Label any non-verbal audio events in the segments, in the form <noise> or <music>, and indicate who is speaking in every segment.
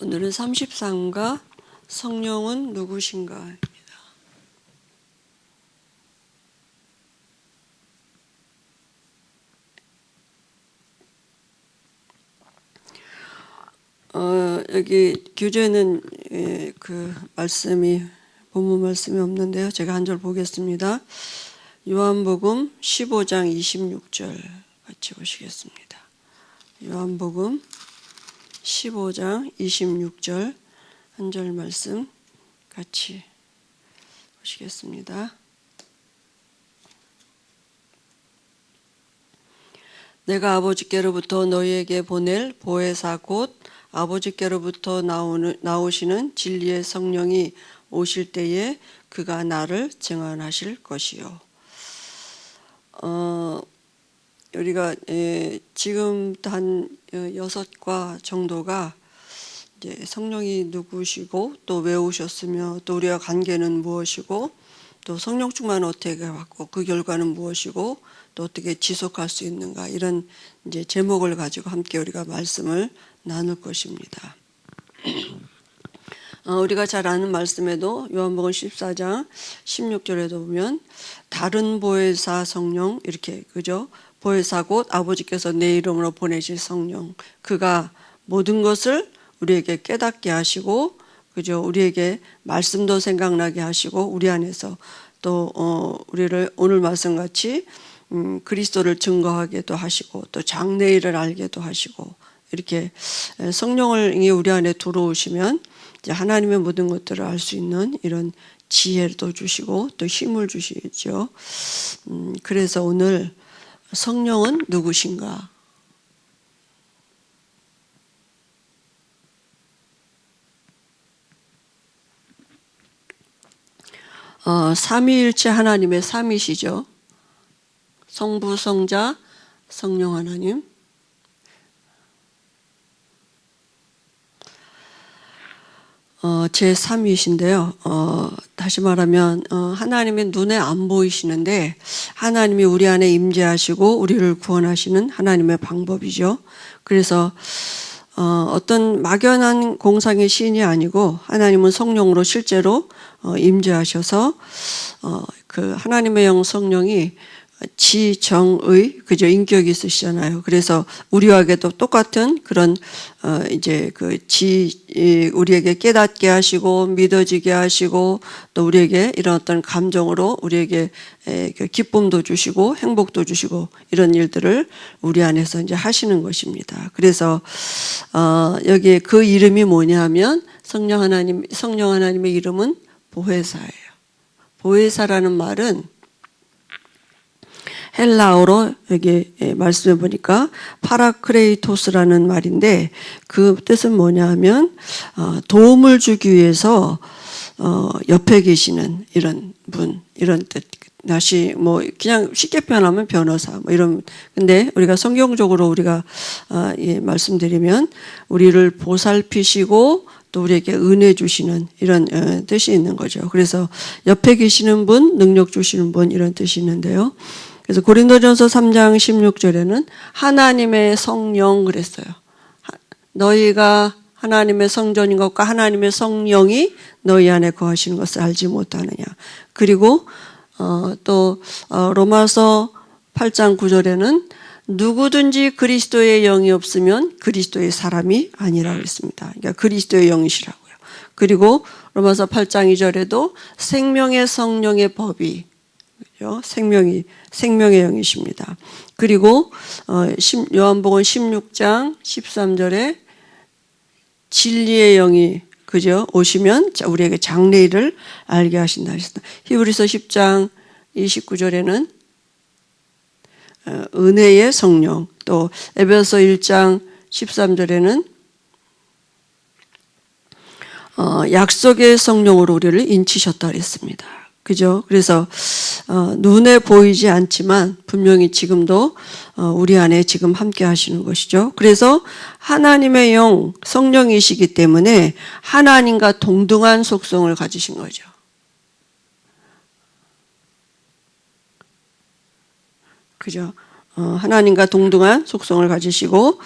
Speaker 1: 오늘은 33과 성령은 누구신가입니다. 어, 여기 교재는 예, 그 말씀이 본문 말씀이 없는데요. 제가 한 절 보겠습니다. 요한복음 15장 26절 같이 보시겠습니다. 요한복음 15장 26절 한 절 말씀 같이 보시겠습니다. 내가 아버지께로부터 너희에게 보낼 보혜사 곧 아버지께로부터 나오는, 나오시는 진리의 성령이 오실 때에 그가 나를 증언하실 것이요. 어, 우리가 예, 지금 한 여섯 과 정도가 이제 성령이 누구시고 또 왜 오셨으며 또 우리와 관계는 무엇이고 또 성령 충만 어떻게 받고 그 결과는 무엇이고 또 어떻게 지속할 수 있는가 이런 이제 제목을 가지고 함께 우리가 말씀을 나눌 것입니다. <clears throat> 어, 우리가 잘 아는 말씀에도 요한복음 14장 16절에도 보면 다른 보혜사 성령 이렇게 그죠? 보혜사 곧 아버지께서 내 이름으로 보내실 성령 그가 모든 것을 우리에게 깨닫게 하시고 그죠? 우리에게 말씀도 생각나게 하시고 우리 안에서 또 어, 우리를 오늘 말씀 같이 음, 그리스도를 증거하게도 하시고 또 장래일을 알게도 하시고 이렇게 성령을 우리 안에 들어오시면 이제 하나님의 모든 것들을 알 수 있는 이런 지혜도 주시고 또 힘을 주시죠. 음, 그래서 오늘 성령은 누구신가? 어, 삼위일체 하나님의 삼위시죠. 성부, 성자, 성령 하나님. 어, 제 3위이신데요. 어, 다시 말하면 어, 하나님의 눈에 안 보이시는데 하나님이 우리 안에 임재하시고 우리를 구원하시는 하나님의 방법이죠. 그래서 어, 어떤 막연한 공상의 신이 아니고 하나님은 성령으로 실제로 어, 임재하셔서 어, 그 하나님의 영 성령이 지정의 그저 인격이 있으시잖아요. 그래서 우리와도 똑같은 그런 어 이제 그지 우리에게 깨닫게 하시고 믿어지게 하시고 또 우리에게 이런 어떤 감정으로 우리에게 그 기쁨도 주시고 행복도 주시고 이런 일들을 우리 안에서 이제 하시는 것입니다. 그래서 어 여기에 그 이름이 뭐냐면 성령 하나님 성령 하나님의 이름은 보혜사예요. 보혜사라는 말은 헬라어로 여기 예, 말씀해 보니까 파라크레이토스라는 말인데 그 뜻은 뭐냐 하면 어, 도움을 주기 위해서 어, 옆에 계시는 이런 분 이런 뜻 다시 뭐 그냥 쉽게 표현하면 변호사 뭐 이런 근데 우리가 성경적으로 우리가 어, 예, 말씀드리면 우리를 보살피시고 또 우리에게 은혜 주시는 이런 뜻이 있는 거죠. 그래서 옆에 계시는 분, 능력 주시는 분 이런 뜻이 있는데요. 그래서 고린도전서 3장 16절에는 하나님의 성령 그랬어요. 너희가 하나님의 성전인 것과 하나님의 성령이 너희 안에 거하시는 것을 알지 못하느냐. 그리고 어, 또 어, 로마서 8장 9절에는 누구든지 그리스도의 영이 없으면 그리스도의 사람이 아니라고 했습니다. 그러니까 그리스도의 영이시라고요. 그리고 로마서 8장 2절에도 생명의 성령의 법이 생명이 생명의 영이십니다. 그리고 어, 요한복음 16장 13절에 진리의 영이 그죠 오시면 우리에게 장래일을 알게 하신다 하셨다. 히브리서 10장 29절에는 어, 은혜의 성령 또 에베소 1장 13절에는 어, 약속의 성령으로 우리를 인치셨다 그랬습니다. 그죠? 그래서 어, 눈에 보이지 않지만 분명히 지금도 어, 우리 안에 지금 함께 하시는 것이죠. 그래서 하나님의 영 성령이시기 때문에 하나님과 동등한 속성을 가지신 거죠. 그죠? 어, 하나님과 동등한 속성을 가지시고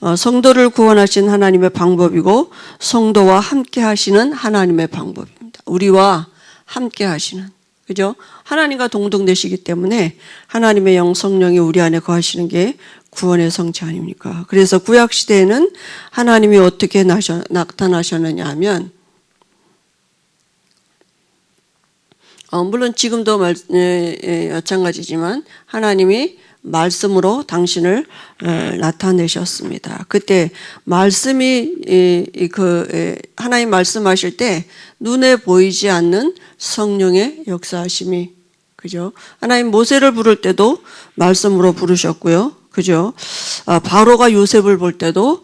Speaker 1: 어, 성도를 구원하신 하나님의 방법이고 성도와 함께 하시는 하나님의 방법입니다. 우리와 함께 하시는 그죠? 하나님과 동등되시기 때문에 하나님의 영 성령이 우리 안에 거하시는 게 구원의 성취 아닙니까? 그래서 구약 시대에는 하나님이 어떻게 나셔, 나타나셨느냐 하면 어, 물론 지금도 말, 에, 에, 마찬가지지만 하나님이 말씀으로 당신을 에, 나타내셨습니다. 그때 말씀이 그 에, 하나님 말씀하실 때 눈에 보이지 않는 성령의 역사하심이 그죠? 하나님 모세를 부를 때도 말씀으로 부르셨고요. 그죠? 아, 바로가 요셉을 볼 때도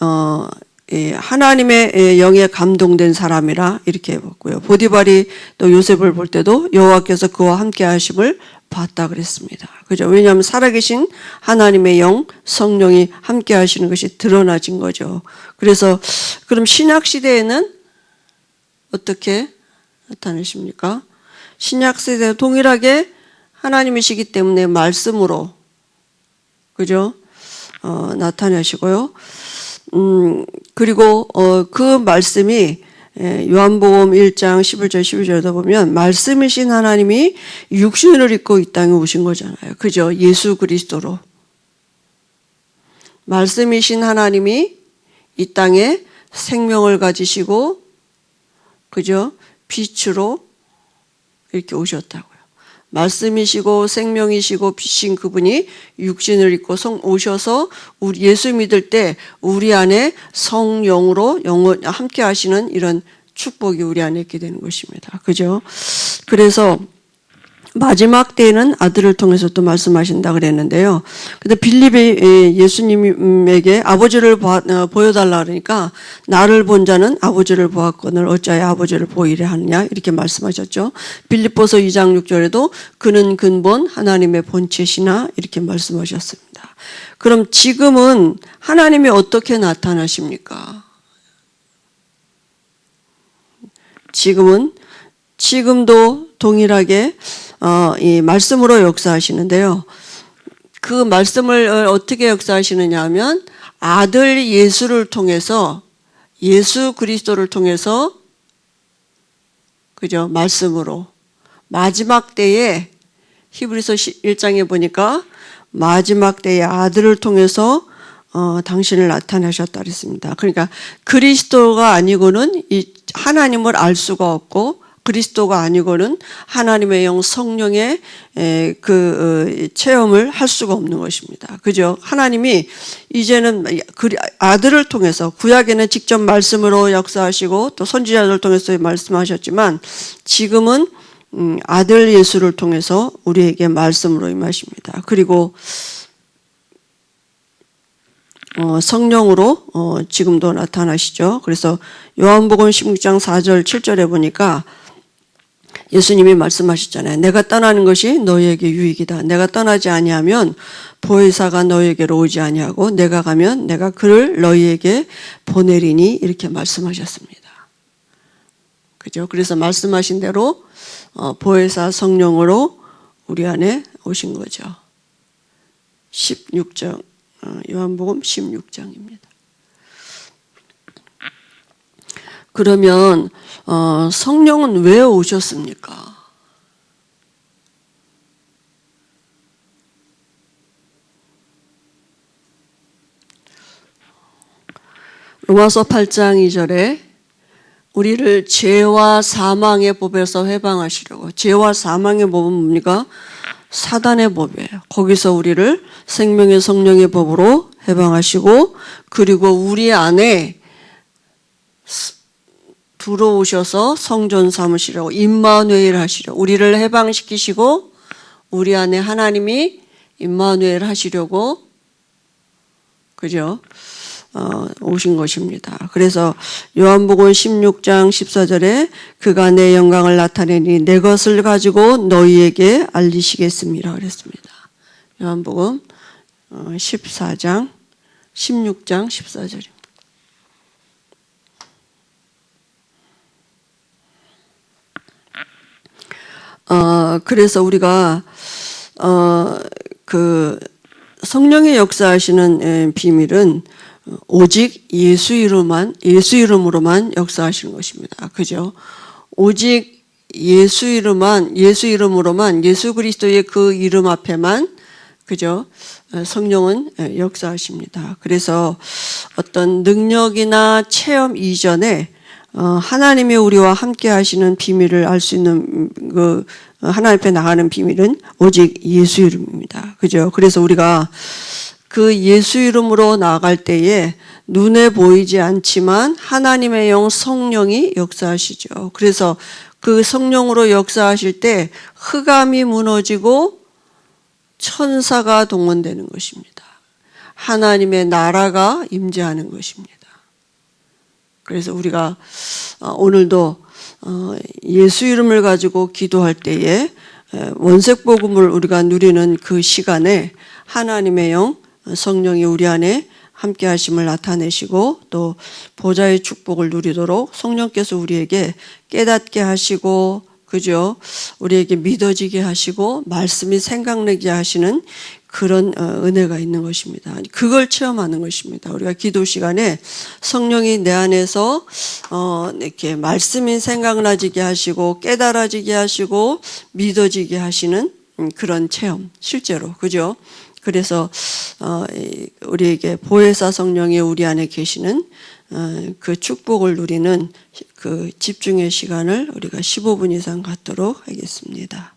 Speaker 1: 어, 예, 하나님의 예, 영에 감동된 사람이라 이렇게 봤고요. 보디발이 또 요셉을 볼 때도 여호와께서 그와 함께 하심을 봤다 그랬습니다. 그죠? 왜냐하면 살아계신 하나님의 영, 성령이 함께 하시는 것이 드러나진 거죠. 그래서 그럼 신약 시대에는 어떻게 나타내십니까? 신약 시대 동일하게 하나님이시기 때문에 말씀으로 그죠? 어, 나타내시고요. 음, 그리고 어, 그 말씀이 예, 요한복음 1장 11절 12절에도 보면 말씀이신 하나님이 육신을 입고 이 땅에 오신 거잖아요. 그죠? 예수 그리스도로. 말씀이신 하나님이 이 땅에 생명을 가지시고 그죠? 빛으로 이렇게 오셨다고요. 말씀이시고 생명이시고 빛인 그분이 육신을 입고 성 오셔서 우리 예수 믿을 때 우리 안에 성령으로 영원 함께 하시는 이런 축복이 우리 안에 있게 되는 것입니다. 그죠? 그래서 마지막 때에는 아들을 통해서 또 말씀하신다 그랬는데요. 근데 빌립이 예수님에게 아버지를 어, 보여달라 그러니까 나를 본 자는 아버지를 보았거늘 어찌하여 아버지를 보이려 하느냐 이렇게 말씀하셨죠. 빌립보서 2장 6절에도 그는 근본 하나님의 본체시나 이렇게 말씀하셨습니다. 그럼 지금은 하나님이 어떻게 나타나십니까? 지금은 지금도 동일하게 어, 이 말씀으로 역사하시는데요. 그 말씀을 어떻게 역사하시느냐 하면 아들 예수를 통해서 예수 그리스도를 통해서 그죠? 말씀으로 마지막 때에 히브리서 1장에 보니까 마지막 때에 아들을 통해서 어, 당신을 나타내셨다 그랬습니다. 그러니까 그리스도가 아니고는 이 하나님을 알 수가 없고 그리스도가 아니고는 하나님의 영 성령의 그 어, 체험을 할 수가 없는 것입니다. 그죠? 하나님이 이제는 아들을 통해서 구약에는 직접 말씀으로 역사하시고 또 선지자들 통해서 말씀하셨지만 지금은 음, 아들 예수를 통해서 우리에게 말씀으로 임하십니다. 그리고 어, 성령으로 어, 지금도 나타나시죠. 그래서 요한복음 16장 4절 7절에 보니까 예수님이 말씀하셨잖아요. 내가 떠나는 것이 너희에게 유익이다. 내가 떠나지 아니하면 보혜사가 너희에게로 오지 아니하고 내가 가면 내가 그를 너희에게 보내리니 이렇게 말씀하셨습니다. 그죠? 그래서 말씀하신 대로 어, 보혜사 성령으로 우리 안에 오신 거죠. 16장 어, 요한복음 16장입니다. 그러면 어, 성령은 왜 오셨습니까? 로마서 8장 2절에 우리를 죄와 사망의 법에서 해방하시려고 죄와 사망의 법은 뭡니까? 사단의 법이에요. 거기서 우리를 생명의 성령의 법으로 해방하시고 그리고 우리 안에 들어오셔서 성전 삼으시려고 임마누엘 하시려 우리를 해방시키시고 우리 안에 하나님이 임마누엘 하시려고 그죠? 어, 오신 것입니다. 그래서 요한복음 16장 14절에 그가 내 영광을 나타내니 내 것을 가지고 너희에게 알리시겠습니다. 그랬습니다. 요한복음 14장 16장 14절입니다. 어, 그래서 우리가, 어, 그, 성령의 역사하시는 에, 비밀은 어, 오직 예수 이름만 예수 이름으로만 역사하시는 것입니다. 그죠? 오직 예수 이름만 예수 이름으로만 예수 그리스도의 그 이름 앞에만 그죠? 어, 성령은 에, 역사하십니다. 그래서 어떤 능력이나 체험 이전에 어, 하나님이 우리와 함께 하시는 비밀을 알 수 있는 음, 그 어, 하나님 앞에 나가는 비밀은 오직 예수 이름입니다. 그죠? 그래서 우리가 그 예수 이름으로 나아갈 때에 눈에 보이지 않지만 하나님의 영 성령이 역사하시죠. 그래서 그 성령으로 역사하실 때 흑암이 무너지고 천사가 동원되는 것입니다. 하나님의 나라가 임재하는 것입니다. 그래서 우리가 어, 오늘도 어, 예수 이름을 가지고 기도할 때에 에, 원색 복음을 우리가 누리는 그 시간에 하나님의 영 성령이 우리 안에 함께 하심을 나타내시고 또 보좌의 축복을 누리도록 성령께서 우리에게 깨닫게 하시고 그죠? 우리에게 믿어지게 하시고 말씀이 생각나게 하시는 그런 어, 은혜가 있는 것입니다. 그걸 체험하는 것입니다. 우리가 기도 시간에 성령이 내 안에서 어, 이렇게 말씀이 생각나지게 하시고 깨달아지게 하시고 믿어지게 하시는 음, 그런 체험 실제로 그죠? 그래서 어, 이, 우리에게 보혜사 성령이 우리 안에 계시는 어, 그 축복을 누리는 그 집중의 시간을 우리가 15분 이상 갖도록 하겠습니다.